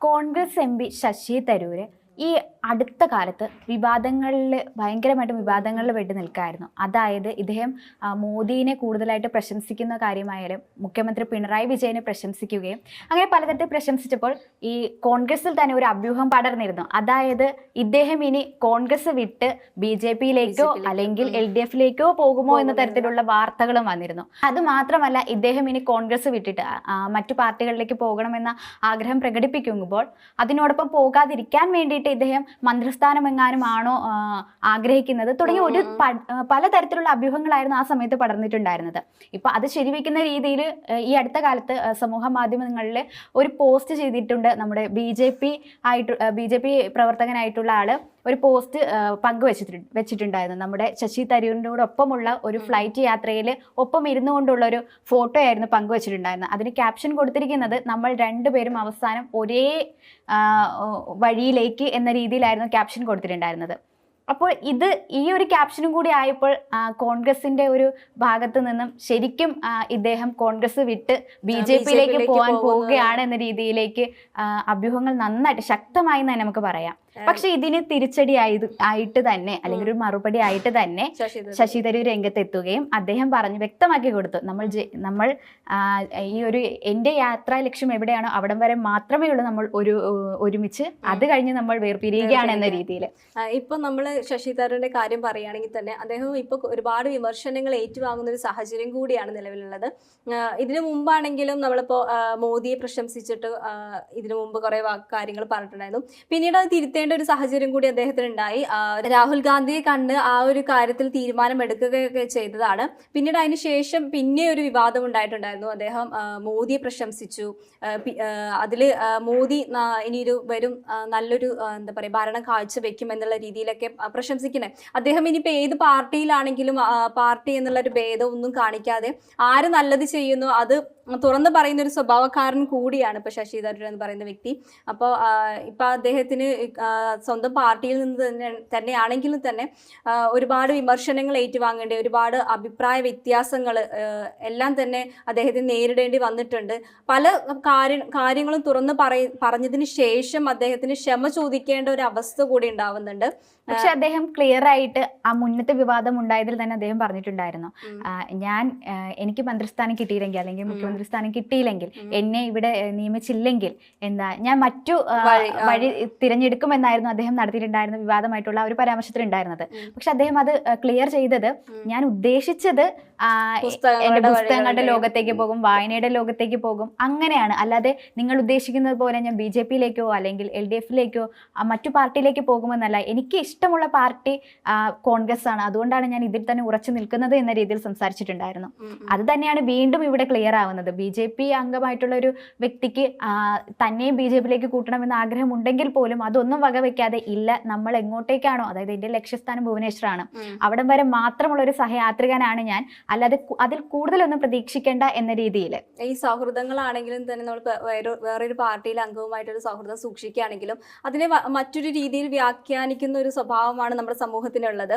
Congress M P Shashi Tharoor ഈ അടുത്ത കാലത്ത് വിവാദങ്ങളിൽ ഭയങ്കരമായിട്ടും വിവാദങ്ങളിൽ വെട്ടി നിൽക്കായിരുന്നു. അതായത് ഇദ്ദേഹം മോദിയെ കൂടുതലായിട്ട് പ്രശംസിക്കുന്ന കാര്യമായാലും മുഖ്യമന്ത്രി പിണറായി വിജയനെ പ്രശംസിക്കുകയും അങ്ങനെ പലതരത്തിൽ പ്രശംസിച്ചപ്പോൾ ഈ കോൺഗ്രസിൽ തന്നെ ഒരു അഭ്യൂഹം പടർന്നിരുന്നു. അതായത് ഇദ്ദേഹം ഇനി കോൺഗ്രസ് വിട്ട് ബി ജെ പിയിലേക്കോ അല്ലെങ്കിൽ എൽ ഡി എഫിലേക്കോ പോകുമോ എന്ന തരത്തിലുള്ള വാർത്തകളും വന്നിരുന്നു. അത് മാത്രമല്ല ഇദ്ദേഹം ഇനി കോൺഗ്രസ് വിട്ടിട്ട് മറ്റു പാർട്ടികളിലേക്ക് പോകണമെന്ന ആഗ്രഹം പ്രകടിപ്പിക്കുമ്പോൾ അതിനോടൊപ്പം പോകാതിരിക്കാൻ വേണ്ടിയിട്ട് ഇദ്ദേഹം മന്ത്രിസ്ഥാനം എങ്ങാനും ആണോ ആഗ്രഹിക്കുന്നത് തുടങ്ങിയ ഒരു പലതരത്തിലുള്ള അഭ്യൂഹങ്ങളായിരുന്നു ആ സമയത്ത് പടർന്നിട്ടുണ്ടായിരുന്നത്. ഇപ്പൊ അത് ശരിവെക്കുന്ന രീതിയിൽ ഈ അടുത്ത കാലത്ത് സമൂഹ മാധ്യമങ്ങളിൽ ഒരു പോസ്റ്റ് ചെയ്തിട്ടുണ്ട് നമ്മുടെ ബി ജെ പി ആയിട്ട് ബി ജെ പി പ്രവർത്തകനായിട്ടുള്ള ആൾ. ഒരു പോസ്റ്റ് പങ്കുവച്ചിട്ടുണ്ട് വെച്ചിട്ടുണ്ടായിരുന്നു. നമ്മുടെ ശശി തരൂരിനോടൊപ്പമുള്ള ഒരു ഫ്ലൈറ്റ് യാത്രയിൽ ഒപ്പം ഇരുന്നു കൊണ്ടുള്ള ഒരു ഫോട്ടോ ആയിരുന്നു പങ്കുവച്ചിട്ടുണ്ടായിരുന്നത്. അതിന് ക്യാപ്ഷൻ കൊടുത്തിരിക്കുന്നത് നമ്മൾ രണ്ടുപേരും അവസാനം ഒരേ വഴിയിലേക്ക് എന്ന രീതിയിലായിരുന്നു ക്യാപ്ഷൻ കൊടുത്തിട്ടുണ്ടായിരുന്നത്. അപ്പോൾ ഇത് ഈ ഒരു ക്യാപ്ഷനും കൂടി ആയപ്പോൾ കോൺഗ്രസിന്റെ ഒരു ഭാഗത്ത് നിന്നും ശരിക്കും ഇദ്ദേഹം കോൺഗ്രസ് വിട്ട് ബി ജെ പിയിലേക്ക് പോകാൻ. പോവുകയാണ് എന്ന രീതിയിലേക്ക് അഭ്യൂഹങ്ങൾ നന്നായിട്ട് ശക്തമായി തന്നെ നമുക്ക് പറയാം. പക്ഷെ ഇതിന് തിരിച്ചടി ആയത് ആയിട്ട് തന്നെ അല്ലെങ്കിൽ ഒരു മറുപടി ആയിട്ട് തന്നെ ശശി തരൂർ. രംഗത്തെത്തുകയും അദ്ദേഹം പറഞ്ഞു വ്യക്തമാക്കി കൊടുത്തു നമ്മൾ നമ്മൾ ഈ ഒരു എന്റെ യാത്രാ ലക്ഷ്യം എവിടെയാണോ അവിടം വരെ മാത്രമേ ഉള്ളൂ നമ്മൾ ഒരു ഒരുമിച്ച്. അത് കഴിഞ്ഞ് നമ്മൾ വേർപിരിയുകയാണ് എന്ന രീതിയിൽ ഇപ്പൊ നമ്മൾ ശശി തരൂരിന്റെ കാര്യം പറയുകയാണെങ്കിൽ തന്നെ അദ്ദേഹം ഇപ്പൊ ഒരുപാട് വിമർശനങ്ങൾ ഏറ്റുവാങ്ങുന്ന ഒരു സാഹചര്യം കൂടിയാണ് നിലവിലുള്ളത്. ഇതിനു മുമ്പാണെങ്കിലും നമ്മളിപ്പോ മോദിയെ പ്രശംസിച്ചിട്ട് ഇതിനു മുമ്പ് കുറെ കാര്യങ്ങൾ പറഞ്ഞിട്ടുണ്ടായിരുന്നു. പിന്നീട് അത് തിരുത്തേണ്ട ഒരു സാഹചര്യം കൂടി അദ്ദേഹത്തിന് ഉണ്ടായി രാഹുൽ ഗാന്ധിയെ കണ്ട് ആ ഒരു കാര്യത്തിൽ തീരുമാനം എടുക്കുകയൊക്കെ ചെയ്തതാണ്. പിന്നീട് അതിന് ശേഷം പിന്നെ ഒരു വിവാദം ഉണ്ടായിട്ടുണ്ടായിരുന്നു. അദ്ദേഹം മോദിയെ പ്രശംസിച്ചു. അതിൽ മോദി ഇനിയൊരു വരും നല്ലൊരു എന്താ പറയുക ഭരണം കാഴ്ചവെക്കും എന്നുള്ള രീതിയിലൊക്കെ പ്രശംസിക്കണേ അദ്ദേഹം ഇനിയിപ്പോൾ ഏത് പാർട്ടിയിലാണെങ്കിലും പാർട്ടി എന്നുള്ള ഒരു ഭേദം ഒന്നും കാണിക്കാതെ ആര് നല്ലത് ചെയ്യുന്നു അത് തുറന്ന് പറയുന്ന ഒരു സ്വഭാവക്കാരൻ കൂടിയാണ് ഇപ്പൊ ശശി തരൂർ എന്ന് പറയുന്ന വ്യക്തി. അപ്പോൾ ഇപ്പൊ അദ്ദേഹത്തിന് സ്വന്തം പാർട്ടിയിൽ നിന്ന് തന്നെ തന്നെയാണെങ്കിലും തന്നെ ഒരുപാട് വിമർശനങ്ങൾ ഏറ്റുവാങ്ങേണ്ടി ഒരുപാട് അഭിപ്രായ വ്യത്യാസങ്ങൾ എല്ലാം തന്നെ അദ്ദേഹത്തിന് നേരിടേണ്ടി വന്നിട്ടുണ്ട്. പല കാര്യ കാര്യങ്ങളും തുറന്ന് പറയ പറഞ്ഞതിന് ശേഷം അദ്ദേഹത്തിന് ക്ഷമ ചോദിക്കേണ്ട ഒരു അവസ്ഥ കൂടി ഉണ്ടാവുന്നുണ്ട്. പക്ഷെ അദ്ദേഹം ക്ലിയർ ആയിട്ട് ആ മുന്നത്തെ വിവാദം ഉണ്ടായതിൽ തന്നെ അദ്ദേഹം പറഞ്ഞിട്ടുണ്ടായിരുന്നു. ഞാൻ എനിക്ക് മന്ത്രിസ്ഥാനം കിട്ടിയില്ലെങ്കിൽ അല്ലെങ്കിൽ മുഖ്യമന്ത്രി സ്ഥാനം കിട്ടിയില്ലെങ്കിൽ എന്നെ ഇവിടെ നിയമിച്ചില്ലെങ്കിൽ എന്താ ഞാൻ മറ്റു വഴി, തിരഞ്ഞെടുക്കും എന്നായിരുന്നു തിരഞ്ഞെടുക്കുമെന്നായിരുന്നു അദ്ദേഹം നടത്തിയിട്ടുണ്ടായിരുന്ന വിവാദമായിട്ടുള്ള ഒരു പരാമർശത്തിലുണ്ടായിരുന്നത്. പക്ഷെ അദ്ദേഹം അത് ക്ലിയർ ചെയ്തത് ഞാൻ ഉദ്ദേശിച്ചത് എന്റെ പുസ്തകങ്ങളുടെ ലോകത്തേക്ക് പോകും വായനയുടെ ലോകത്തേക്ക് പോകും അങ്ങനെയാണ്. അല്ലാതെ നിങ്ങൾ ഉദ്ദേശിക്കുന്നത് പോലെ ഞാൻ ബി ജെ പിയിലേക്കോ അല്ലെങ്കിൽ എൽ ഡി എഫിലേക്കോ മറ്റു പാർട്ടിയിലേക്ക് പോകുമെന്നല്ല. എനിക്ക് ഇഷ്ടമുള്ള പാർട്ടി കോൺഗ്രസ് ആണ് അതുകൊണ്ടാണ് ഞാൻ ഇതിൽ തന്നെ ഉറച്ചു നിൽക്കുന്നത് എന്ന രീതിയിൽ സംസാരിച്ചിട്ടുണ്ടായിരുന്നു. അത് തന്നെയാണ് വീണ്ടും ഇവിടെ ക്ലിയർ ആവുന്നത്. ബി ജെ പി അംഗമായിട്ടുള്ള ഒരു വ്യക്തിക്ക് തന്നെയും ബി ജെ പിയിലേക്ക് കൂട്ടണമെന്ന് ആഗ്രഹം ഉണ്ടെങ്കിൽ പോലും അതൊന്നും വകവെക്കാതെ ഇല്ല നമ്മൾ എങ്ങോട്ടേക്കാണോ അതായത് എന്റെ ലക്ഷ്യസ്ഥാനം ഭുവനേശ്വറാണ്. അവിടെ വരെ മാത്രമുള്ള ഒരു സഹയാത്രികനാണ് ഞാൻ. അല്ലാതെ അതിൽ കൂടുതലൊന്നും പ്രതീക്ഷിക്കേണ്ട എന്ന രീതിയിൽ ഈ സൗഹൃദങ്ങളാണെങ്കിലും തന്നെ നമ്മൾ വേറെ വേറൊരു പാർട്ടിയിലെ അംഗവുമായിട്ടൊരു സൗഹൃദം സൂക്ഷിക്കുകയാണെങ്കിലും അതിനെ മറ്റൊരു രീതിയിൽ വ്യാഖ്യാനിക്കുന്ന ഒരു സ്വഭാവമാണ് നമ്മുടെ സമൂഹത്തിനുള്ളത്.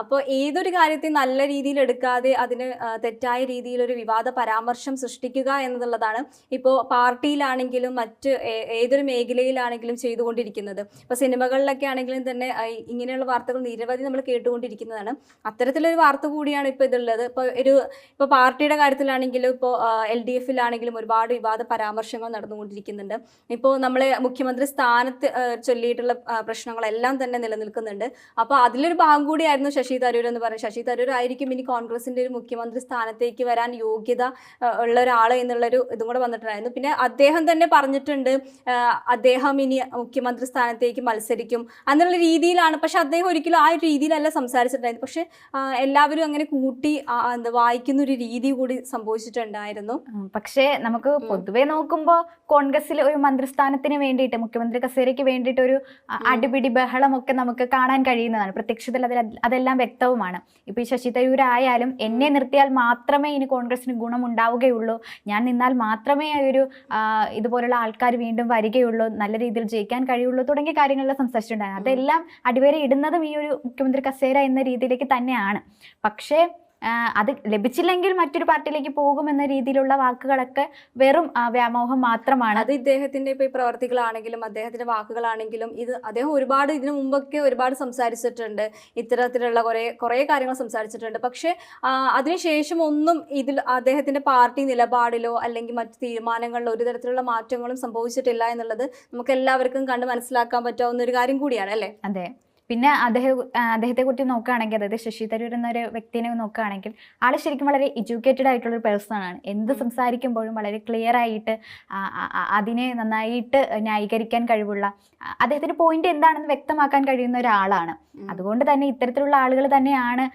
അപ്പോൾ ഏതൊരു കാര്യത്തെ നല്ല രീതിയിൽ എടുക്കാതെ അതിന് തെറ്റായ രീതിയിൽ ഒരു വിവാദ പരാമർശം സൃഷ്ടിക്കുക എന്നുള്ളതാണ് ഇപ്പോൾ പാർട്ടിയിലാണെങ്കിലും മറ്റ് ഏതൊരു മേഖലയിലാണെങ്കിലും ചെയ്തുകൊണ്ടിരിക്കുന്നത്. ഇപ്പോൾ സിനിമകളിലൊക്കെ ആണെങ്കിലും തന്നെ ഇങ്ങനെയുള്ള വാർത്തകൾ നിരവധി നമ്മൾ കേട്ടുകൊണ്ടിരിക്കുന്നതാണ്. അത്തരത്തിലൊരു വാർത്ത കൂടിയാണ് ഇപ്പോൾ ഇതുള്ളത്. ഇപ്പോൾ ഒരു ഇപ്പോൾ പാർട്ടിയുടെ കാര്യത്തിലാണെങ്കിലും ഇപ്പോൾ എൽ ഡി എഫിലാണെങ്കിലും ഒരുപാട് വിവാദ പരാമർശങ്ങൾ നടന്നുകൊണ്ടിരിക്കുന്നുണ്ട്. ഇപ്പോൾ നമ്മളെ മുഖ്യമന്ത്രി സ്ഥാനത്ത് ചൊല്ലിയിട്ടുള്ള പ്രശ്നങ്ങളെല്ലാം തന്നെ നിലനിൽക്കുന്നുണ്ട്. അപ്പോൾ അതിലൊരു ഭാഗം കൂടിയായിരുന്നു ശശി തരൂർ എന്ന് പറയുന്നത് ശശി തരൂർ ആയിരിക്കും ഇനി കോൺഗ്രസിന്റെ ഒരു മുഖ്യമന്ത്രി സ്ഥാനത്തേക്ക് വരാൻ യോഗ്യത ഉള്ള ഉള്ള ഒരാൾ എന്നുള്ളൊരു ഇതും കൂടെ വന്നിട്ടുണ്ടായിരുന്നു. പിന്നെ അദ്ദേഹം തന്നെ പറഞ്ഞിട്ടുണ്ട് അദ്ദേഹം ഇനി മുഖ്യമന്ത്രി സ്ഥാനത്തേക്ക് മത്സരിക്കും എന്നുള്ള രീതിയിലാണ്. പക്ഷെ അദ്ദേഹം ഒരിക്കലും ആ ഒരു രീതിയിലല്ല സംസാരിച്ചിട്ടുണ്ടായിരുന്നു പക്ഷെ എല്ലാവരും അങ്ങനെ കൂട്ടി എന്താ വായിക്കുന്ന ഒരു രീതി കൂടി സംഭവിച്ചിട്ടുണ്ടായിരുന്നു. പക്ഷെ നമുക്ക് പൊതുവെ നോക്കുമ്പോൾ കോൺഗ്രസിൽ ഒരു മന്ത്രിസ്ഥാനത്തിന് വേണ്ടിയിട്ട് മുഖ്യമന്ത്രി കസേരയ്ക്ക് വേണ്ടിയിട്ട് ഒരു അടിപിടി ബഹളമൊക്കെ നമുക്ക് കാണാൻ കഴിയുന്നതാണ്. പ്രത്യക്ഷത്തിൽ അതിൽ അതെല്ലാം വ്യക്തവുമാണ്. ഇപ്പൊ ഈ ശശി തരൂർ ആയാലും എന്നെ നിർത്തിയാൽ മാത്രമേ ഇനി കോൺഗ്രസിന് ഗുണമുണ്ടാവുകയുള്ളൂ ഞാൻ നിന്നാൽ മാത്രമേ ഒരു ഇതുപോലുള്ള ആൾക്കാർ വീണ്ടും വരികയുള്ളൂ നല്ല രീതിയിൽ ജയിക്കാൻ കഴിയുള്ളൂ തുടങ്ങിയ കാര്യങ്ങളിൽ സംസാരിച്ചിട്ടുണ്ടായിരുന്നു. അതെല്ലാം അടിവരെ ഇടുന്നതും ഈ ഒരു മുഖ്യമന്ത്രി കസേര എന്ന രീതിയിലേക്ക് തന്നെയാണ്. പക്ഷേ അത് ലഭിച്ചില്ലെങ്കിൽ മറ്റൊരു പാർട്ടിയിലേക്ക് പോകുമെന്ന രീതിയിലുള്ള വാക്കുകളൊക്കെ വെറും വ്യാമോഹം മാത്രമാണ്. അത് ഇദ്ദേഹത്തിന്റെ ഇപ്പൊ ഈ പ്രവർത്തികളാണെങ്കിലും അദ്ദേഹത്തിന്റെ വാക്കുകളാണെങ്കിലും ഇത് അദ്ദേഹം ഒരുപാട് ഇതിനു മുമ്പൊക്കെ ഒരുപാട് സംസാരിച്ചിട്ടുണ്ട്. ഇത്തരത്തിലുള്ള കുറെ കുറെ കാര്യങ്ങൾ സംസാരിച്ചിട്ടുണ്ട്. പക്ഷെ അതിനുശേഷം ഒന്നും ഇതിൽ അദ്ദേഹത്തിന്റെ പാർട്ടി നിലപാടിലോ അല്ലെങ്കിൽ മറ്റു തീരുമാനങ്ങളിലോ ഒരു തരത്തിലുള്ള മാറ്റങ്ങളും സംഭവിച്ചിട്ടില്ല എന്നുള്ളത് നമുക്ക് എല്ലാവർക്കും കണ്ട് മനസ്സിലാക്കാൻ പറ്റാവുന്ന ഒരു കാര്യം കൂടിയാണ് അല്ലേ? അതെ. പിന്നെ അദ്ദേഹം അദ്ദേഹത്തെ കുറിച്ച് നോക്കുകയാണെങ്കിൽ അതായത് ശശി തരൂർ എന്നൊരു വ്യക്തിനെ നോക്കുകയാണെങ്കിൽ ആൾ ശരിക്കും വളരെ എഡ്യൂക്കേറ്റഡ് ആയിട്ടുള്ള ഒരു പേഴ്സൺ ആണ്. എന്ത് സംസാരിക്കുമ്പോഴും വളരെ ക്ലിയർ ആയിട്ട് അതിനെ നന്നായിട്ട് ന്യായീകരിക്കാൻ കഴിവുള്ള അദ്ദേഹത്തിന്റെ പോയിന്റ് എന്താണെന്ന് വ്യക്തമാക്കാൻ കഴിയുന്ന ഒരാളാണ്. അതുകൊണ്ട് തന്നെ ഇത്തരത്തിലുള്ള ആളുകൾ തന്നെയാണ്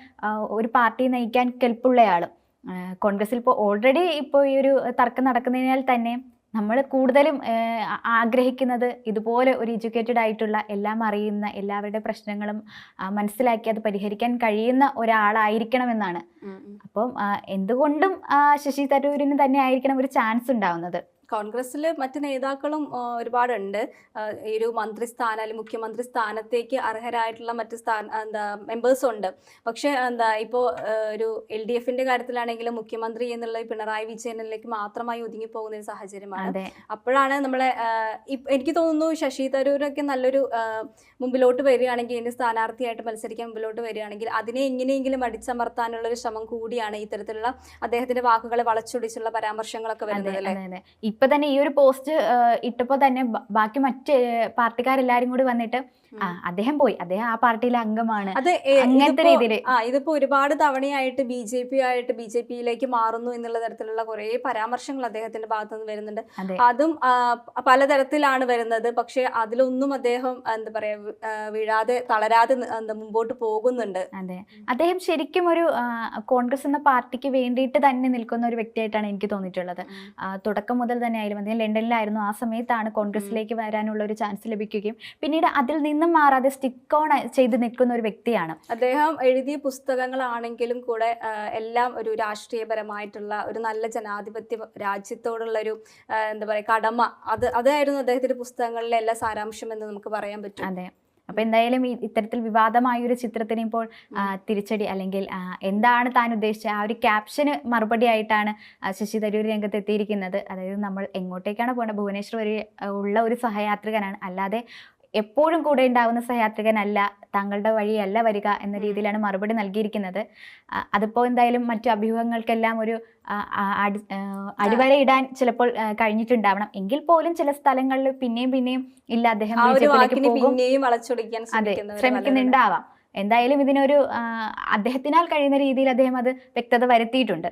ഒരു പാർട്ടി നയിക്കാൻ കെൽപ്പുള്ളയാളും ആ, കോൺഗ്രസിൽ ഇപ്പോൾ ഓൾറെഡി ഇപ്പോൾ ഈ ഒരു തർക്കം നടക്കുന്നതിനാൽ തന്നെ നമ്മൾ കൂടുതലും ആഗ്രഹിക്കുന്നത് ഇതുപോലെ ഒരു എഡ്യൂക്കേറ്റഡ് ആയിട്ടുള്ള എല്ലാം അറിയുന്ന എല്ലാവരുടെ പ്രശ്നങ്ങളും മനസ്സിലാക്കി അത് പരിഹരിക്കാൻ കഴിയുന്ന ഒരാളായിരിക്കണമെന്നാണ്. അപ്പം എന്തുകൊണ്ടും ശശി തരൂരിന് തന്നെ ആയിരിക്കണം ഒരു ചാൻസ് ഉണ്ടാവുന്നത് കോൺഗ്രസ്സിൽ മറ്റ് നേതാക്കളും ഒരുപാടുണ്ട്. ഈ ഒരു മന്ത്രിസ്ഥാനം അല്ലെങ്കിൽ മുഖ്യമന്ത്രി സ്ഥാനത്തേക്ക് അർഹരായിട്ടുള്ള മറ്റ് സ്ഥാന എന്താ മെമ്പേഴ്സും ഉണ്ട്. പക്ഷേ എന്താ ഇപ്പോൾ ഒരു എൽ ഡി എഫിന്റെ കാര്യത്തിലാണെങ്കിലും മുഖ്യമന്ത്രി എന്നുള്ള പിണറായി വിജയനിലേക്ക് മാത്രമായി ഒതുങ്ങി പോകുന്ന ഒരു സാഹചര്യമാണ്. അപ്പോഴാണ് നമ്മളെ എനിക്ക് തോന്നുന്നു ശശി തരൂരൊക്കെ നല്ലൊരു മുമ്പിലോട്ട് വരികയാണെങ്കിൽ ഇനി സ്ഥാനാർത്ഥിയായിട്ട് മത്സരിക്കാൻ മുമ്പിലോട്ട് വരികയാണെങ്കിൽ അതിനെ എങ്ങനെയെങ്കിലും അടിച്ചമർത്താനുള്ള ഒരു ശ്രമം കൂടിയാണ് ഇത്തരത്തിലുള്ള അദ്ദേഹത്തിന്റെ വാക്കുകളെ വളച്ചൊടിച്ചുള്ള പരാമർശങ്ങളൊക്കെ വരുന്നത് അല്ലേ? ഇപ്പൊ തന്നെ ഈ ഒരു പോസ്റ്റ് ഇട്ടപ്പോ തന്നെ ബാക്കി മറ്റ് പാർട്ടിക്കാരെല്ലാരും കൂടി വന്നിട്ട് ആ അദ്ദേഹം പോയി. അദ്ദേഹം ആ പാർട്ടിയിലെ അംഗമാണ്. അത് അങ്ങനത്തെ രീതിയിൽ. ആ ഇതിപ്പോ ഒരുപാട് തവണയായിട്ട് ബി ജെ പി ആയിട്ട് ബി ജെ പിയിലേക്ക് മാറുന്നു എന്നുള്ള തരത്തിലുള്ള കുറെ പരാമർശങ്ങൾ അദ്ദേഹത്തിന്റെ ഭാഗത്തു നിന്ന് വരുന്നുണ്ട്. അതും. പലതരത്തിലാണ് വരുന്നത്. പക്ഷെ അതിലൊന്നും അദ്ദേഹം എന്താ പറയാ വീഴാതെ തളരാതെ എന്താ മുമ്പോട്ട് പോകുന്നുണ്ട്. അതെ. അദ്ദേഹം ശരിക്കും ഒരു കോൺഗ്രസ് എന്ന പാർട്ടിക്ക് വേണ്ടിയിട്ട് തന്നെ നിൽക്കുന്ന ഒരു വ്യക്തിയായിട്ടാണ് എനിക്ക് തോന്നിയിട്ടുള്ളത്. തുടക്കം മുതൽ തന്നെ ആയാലും അദ്ദേഹം ലണ്ടനിലായിരുന്നു. ആ സമയത്താണ് കോൺഗ്രസിലേക്ക് വരാനുള്ള ഒരു ചാൻസ് ലഭിക്കുകയും പിന്നീട് അതിൽ നിന്നും മാറാതെ സ്റ്റിക്ക് ഓൺ ചെയ്ത് നിൽക്കുന്ന ഒരു വ്യക്തിയാണ്. അദ്ദേഹം എഴുതിയ പുസ്തകങ്ങളാണെങ്കിലും കൂടെ എല്ലാം ഒരു രാഷ്ട്രീയപരമായിട്ടുള്ള ഒരു നല്ല ജനാധിപത്യ രാജ്യത്തോടുള്ള ഒരു എന്താ പറയുക കടമ. അത് അതായിരുന്നു അദ്ദേഹത്തിന്റെ പുസ്തകങ്ങളിലെ എല്ലാ സാരാംശം എന്ന് നമുക്ക് പറയാൻ പറ്റും. അതെ. അപ്പൊ എന്തായാലും ഈ ഇത്തരത്തിൽ വിവാദമായ ഒരു ചിത്രത്തിന് ഇപ്പോൾ തിരിച്ചടി അല്ലെങ്കിൽ എന്താണ് താൻ ഉദ്ദേശിച്ച ആ ഒരു ക്യാപ്ഷന് മറുപടി ആയിട്ടാണ് ശശി തരൂർ രംഗത്ത് എത്തിയിരിക്കുന്നത് അതായത് നമ്മൾ എങ്ങോട്ടേക്കാണ് പോകേണ്ടത്? ഭുവനേശ്വർ വരെ ഉള്ള ഒരു സഹയാത്രികനാണ്. അല്ലാതെ എപ്പോഴും കൂടെ ഉണ്ടാവുന്ന സഹയാത്രികനല്ല താങ്കളുടെ വഴിയല്ല വരിക എന്ന രീതിയിലാണ് മറുപടി നൽകിയിരിക്കുന്നത്. അതിപ്പോൾ അതിപ്പോ എന്തായാലും മറ്റു അഭ്യൂഹങ്ങൾക്കെല്ലാം ഒരു അടിവരയിടാൻ ചിലപ്പോൾ കഴിഞ്ഞിട്ടുണ്ടാവണം. എങ്കിൽ പോലും ചില സ്ഥലങ്ങളിൽ പിന്നെയും പിന്നെയും ഇല്ല അദ്ദേഹം അതെ ശ്രമിക്കുന്നുണ്ടാവാം. എന്തായാലും ഇതിനൊരു അദ്ദേഹത്തിനാൽ കഴിയുന്ന രീതിയിൽ അദ്ദേഹം അത് വ്യക്തത വരുത്തിയിട്ടുണ്ട്.